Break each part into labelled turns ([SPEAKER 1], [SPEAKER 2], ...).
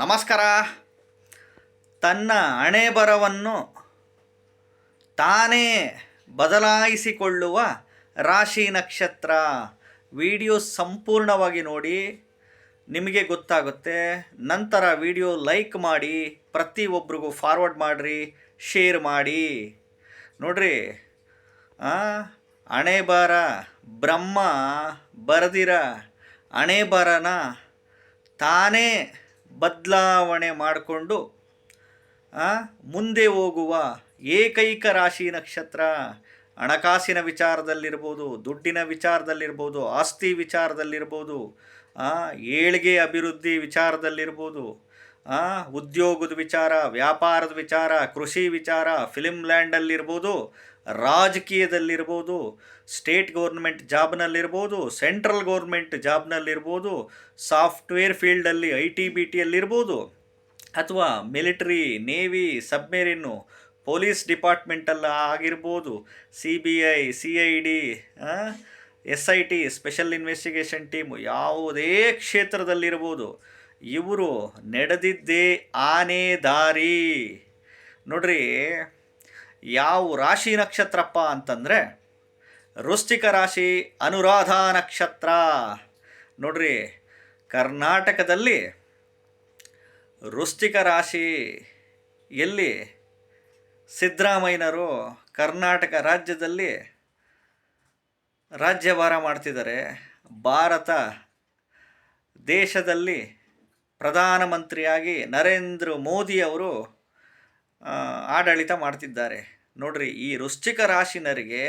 [SPEAKER 1] ನಮಸ್ಕಾರ. ತನ್ನ ಹಣೆ ಬರವನ್ನು ತಾನೇ ಬದಲಾಯಿಸಿಕೊಳ್ಳುವ ರಾಶಿ ನಕ್ಷತ್ರ. ವಿಡಿಯೋ ಸಂಪೂರ್ಣವಾಗಿ ನೋಡಿ, ನಿಮಗೆ ಗೊತ್ತಾಗುತ್ತೆ. ನಂತರ ವಿಡಿಯೋ ಲೈಕ್ ಮಾಡಿ ಪ್ರತಿಯೊಬ್ಬರಿಗೂ ಫಾರ್ವರ್ಡ್ ಮಾಡಿರಿ ಶೇರ್ ಮಾಡಿ. ನೋಡ್ರಿ ಹಣೆ ಬರ ಬ್ರಹ್ಮ ಬರೆದಿರ ಹಣೆ ಬರನ ತಾನೇ ಬದಲಾವಣೆ ಮಾಡಿಕೊಂಡು ಮುಂದೆ ಹೋಗುವ ಏಕೈಕ ರಾಶಿ ನಕ್ಷತ್ರ, ಹಣಕಾಸಿನ ವಿಚಾರದಲ್ಲಿರ್ಬೋದು, ದುಡ್ಡಿನ ವಿಚಾರದಲ್ಲಿರ್ಬೋದು, ಆಸ್ತಿ ವಿಚಾರದಲ್ಲಿರ್ಬೋದು ಏಳಿಗೆ ಅಭಿವೃದ್ಧಿ ವಿಚಾರದಲ್ಲಿರ್ಬೋದು ಉದ್ಯೋಗದ ವಿಚಾರ, ವ್ಯಾಪಾರದ ವಿಚಾರ, ಕೃಷಿ ವಿಚಾರ ಫಿಲಿಮ್ ಲ್ಯಾಂಡಲ್ಲಿರ್ಬೋದು ರಾಜಕೀಯದಲ್ಲಿರ್ಬೋದು ಸ್ಟೇಟ್ ಗೌರ್ಮೆಂಟ್ ಜಾಬ್ನಲ್ಲಿರ್ಬೋದು ಸೆಂಟ್ರಲ್ ಗೌರ್ಮೆಂಟ್ ಜಾಬ್ನಲ್ಲಿರ್ಬೋದು ಸಾಫ್ಟ್ವೇರ್ ಫೀಲ್ಡಲ್ಲಿ ಐ ಟಿ ಬಿ ಟಿಯಲ್ಲಿರ್ಬೋದು ಅಥವಾ ಮಿಲಿಟ್ರಿ ನೇವಿ ಸಬ್ಮೆರಿನ್ನು ಪೊಲೀಸ್ ಡಿಪಾರ್ಟ್ಮೆಂಟಲ್ಲಿ ಆಗಿರ್ಬೋದು C B I C I D S I T special investigation team ಯಾವುದೇ ಕ್ಷೇತ್ರದಲ್ಲಿರ್ಬೋದು. ಇವರು ನಡೆದಿದ್ದೇ ಆನೆ ದಾರಿ. ನೋಡ್ರಿ, ಯಾವ ರಾಶಿ ನಕ್ಷತ್ರಪ್ಪ ಅಂತಂದರೆ ವೃಶ್ಚಿಕ ರಾಶಿ ಅನುರಾಧ ನಕ್ಷತ್ರ. ನೋಡ್ರಿ, ಕರ್ನಾಟಕದಲ್ಲಿ ವೃಶ್ಚಿಕ ರಾಶಿ ಎಲ್ಲಿ? ಸಿದ್ದರಾಮಯ್ಯನರು ಕರ್ನಾಟಕ ರಾಜ್ಯದಲ್ಲಿ ರಾಜ್ಯಭಾರ ಮಾಡ್ತಿದ್ದಾರೆ. ಭಾರತ ದೇಶದಲ್ಲಿ ಪ್ರಧಾನಮಂತ್ರಿಯಾಗಿ ನರೇಂದ್ರ ಮೋದಿ ಅವರು ಆಡಳಿತ ಮಾಡ್ತಿದ್ದಾರೆ. ನೋಡ್ರಿ, ಈ ವೃಶ್ಚಿಕ ರಾಶಿನರಿಗೆ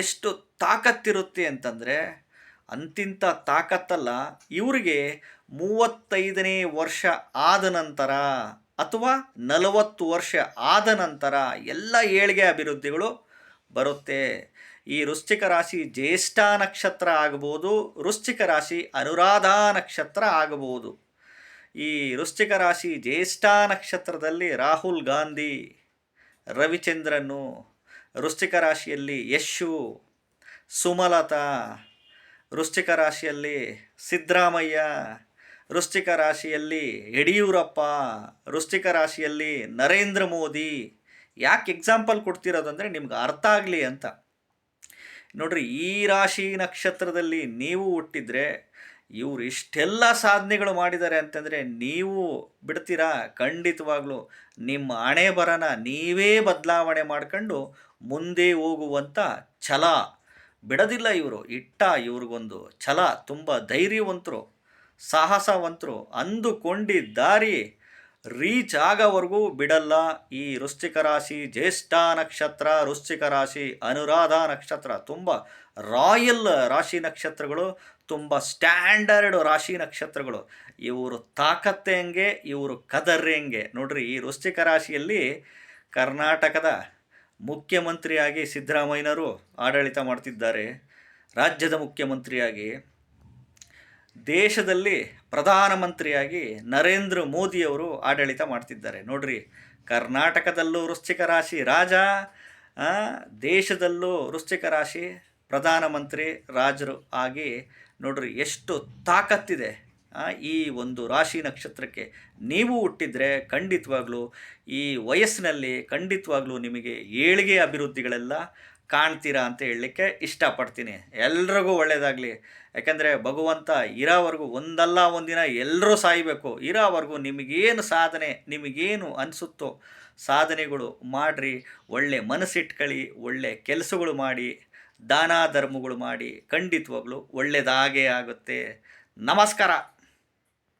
[SPEAKER 1] ಎಷ್ಟು ತಾಕತ್ತಿರುತ್ತೆ ಅಂತಂದರೆ ಅಂತಿಂಥ ತಾಕತ್ತಲ್ಲ, ಇವರಿಗೆ ಮೂವತ್ತೈದನೇ ವರ್ಷ ಆದ ನಂತರ ಅಥವಾ ನಲವತ್ತು ವರ್ಷ ಆದ ನಂತರ ಎಲ್ಲ ಏಳಿಗೆ ಅಭಿವೃದ್ಧಿಗಳು ಬರುತ್ತೆ. ಈ ವೃಶ್ಚಿಕ ರಾಶಿ ಜ್ಯೇಷ್ಠ ನಕ್ಷತ್ರ ಆಗ್ಬೋದು, ವೃಶ್ಚಿಕ ರಾಶಿ ಅನುರಾಧಾ ನಕ್ಷತ್ರ ಆಗಬಹುದು ಈ ವೃಶ್ಚಿಕ ರಾಶಿ ಜ್ಯೇಷ್ಠ ನಕ್ಷತ್ರದಲ್ಲಿ ರಾಹುಲ್ ಗಾಂಧಿ, ರವಿಚಂದ್ರನು, ವೃಶ್ಚಿಕ ರಾಶಿಯಲ್ಲಿ ಯಶು, ಸುಮಲತಾ, ವೃಶ್ಚಿಕ ರಾಶಿಯಲ್ಲಿ ಸಿದ್ದರಾಮಯ್ಯ, ವೃಶ್ಚಿಕ ರಾಶಿಯಲ್ಲಿ ಯಡಿಯೂರಪ್ಪ, ವೃಶ್ಚಿಕ ರಾಶಿಯಲ್ಲಿ ನರೇಂದ್ರ ಮೋದಿ. ಯಾಕೆ ಎಕ್ಸಾಂಪಲ್ ಕೊಡ್ತಿರೋದಂದರೆ ನಿಮ್ಗೆ ಅರ್ಥ ಆಗಲಿ ಅಂತ. ನೋಡ್ರಿ, ಈ ರಾಶಿ ನಕ್ಷತ್ರದಲ್ಲಿ ನೀವು ಹುಟ್ಟಿದ್ರೆ ಇವ್ರು ಇಷ್ಟೆಲ್ಲ ಸಾಧನೆಗಳು ಮಾಡಿದ್ದಾರೆ ಅಂತಂದರೆ ನೀವು ಬಿಡ್ತೀರಾ? ಖಂಡಿತವಾಗ್ಲೂ. ನಿಮ್ಮ ಹಣೆ ಬರನ ನೀವೇ ಬದಲಾವಣೆ ಮಾಡ್ಕೊಂಡು ಮುಂದೆ ಹೋಗುವಂಥ ಛಲ. ಬಿಡೋದಿಲ್ಲ ಇವರು. ಇಟ್ಟ ಇವ್ರಿಗೊಂದು ಛಲ. ತುಂಬ ಧೈರ್ಯವಂತರು, ಸಾಹಸವಂತರು. ಅಂದುಕೊಂಡಿದ್ದ ದಾರಿ ರೀಚ್ ಆಗೋವರೆಗೂ ಬಿಡಲ್ಲ ಈ ವೃಶ್ಚಿಕ ರಾಶಿ, ಜ್ಯೇಷ್ಠ ನಕ್ಷತ್ರ, ವೃಶ್ಚಿಕ ರಾಶಿ, ಅನುರಾಧ ನಕ್ಷತ್ರ. ತುಂಬ ರಾಯಲ್ ರಾಶಿ ನಕ್ಷತ್ರಗಳು ತುಂಬ ಸ್ಟ್ಯಾಂಡರ್ಡ್ ರಾಶಿ ನಕ್ಷತ್ರಗಳು. ಇವರು ತಾಕತ್ತೆ ಹೆಂಗೆ, ಇವರು ಕದರ್ ಹೆಂಗೆ. ನೋಡ್ರಿ, ಈ ವೃಶ್ಚಿಕ ರಾಶಿಯಲ್ಲಿ ಕರ್ನಾಟಕದ ಮುಖ್ಯಮಂತ್ರಿಯಾಗಿ ಸಿದ್ದರಾಮಯ್ಯನವರು ಆಡಳಿತ ಮಾಡ್ತಿದ್ದಾರೆ. ರಾಜ್ಯದ ಮುಖ್ಯಮಂತ್ರಿಯಾಗಿ, ದೇಶದಲ್ಲಿ ಪ್ರಧಾನಮಂತ್ರಿಯಾಗಿ ನರೇಂದ್ರ ಮೋದಿಯವರು ಆಡಳಿತ ಮಾಡ್ತಿದ್ದಾರೆ. ನೋಡ್ರಿ, ಕರ್ನಾಟಕದಲ್ಲೂ ವೃಶ್ಚಿಕ ರಾಶಿ ರಾಜ ದೇಶದಲ್ಲೂ ವೃಶ್ಚಿಕ ರಾಶಿ ಪ್ರಧಾನಮಂತ್ರಿ ರಾಜರು ಆಗಿ ನೋಡ್ರಿ ಎಷ್ಟು ತಾಕತ್ತಿದೆ ಈ ಒಂದು ರಾಶಿ ನಕ್ಷತ್ರಕ್ಕೆ. ನೀವು ಹುಟ್ಟಿದ್ರೆ ಖಂಡಿತವಾಗ್ಲೂ ಈ ವಯಸ್ಸಿನಲ್ಲಿ ಖಂಡಿತವಾಗ್ಲೂ ನಿಮಗೆ ಏಳಿಗೆ ಅಭಿವೃದ್ಧಿಗಳೆಲ್ಲ ಕಾಣ್ತೀರಾ ಅಂತ ಹೇಳಲಿಕ್ಕೆ ಇಷ್ಟಪಡ್ತೀನಿ. ಎಲ್ರಿಗೂ ಒಳ್ಳೆಯದಾಗಲಿ ಯಾಕೆಂದರೆ ಭಗವಂತ ಇರೋವರೆಗೂ ಒಂದಲ್ಲ ಒಂದಿನ ಎಲ್ಲರೂ ಸಾಯಬೇಕು. ಇರೋವರೆಗೂ ನಿಮಗೇನು ಸಾಧನೆ, ನಿಮಗೇನು ಅನಿಸುತ್ತೋ ಸಾಧನೆಗಳು ಮಾಡಿರಿ. ಒಳ್ಳೆ ಮನಸ್ಸಿಟ್ಕಳಿ, ಒಳ್ಳೆ ಕೆಲಸಗಳು ಮಾಡಿ. ದಾನ ಧರ್ಮಗಳು ಮಾಡಿ ಖಂಡಿತವಾಗ್ಲೂ ಒಳ್ಳೆಯದಾಗೇ ಆಗುತ್ತೆ. ನಮಸ್ಕಾರ.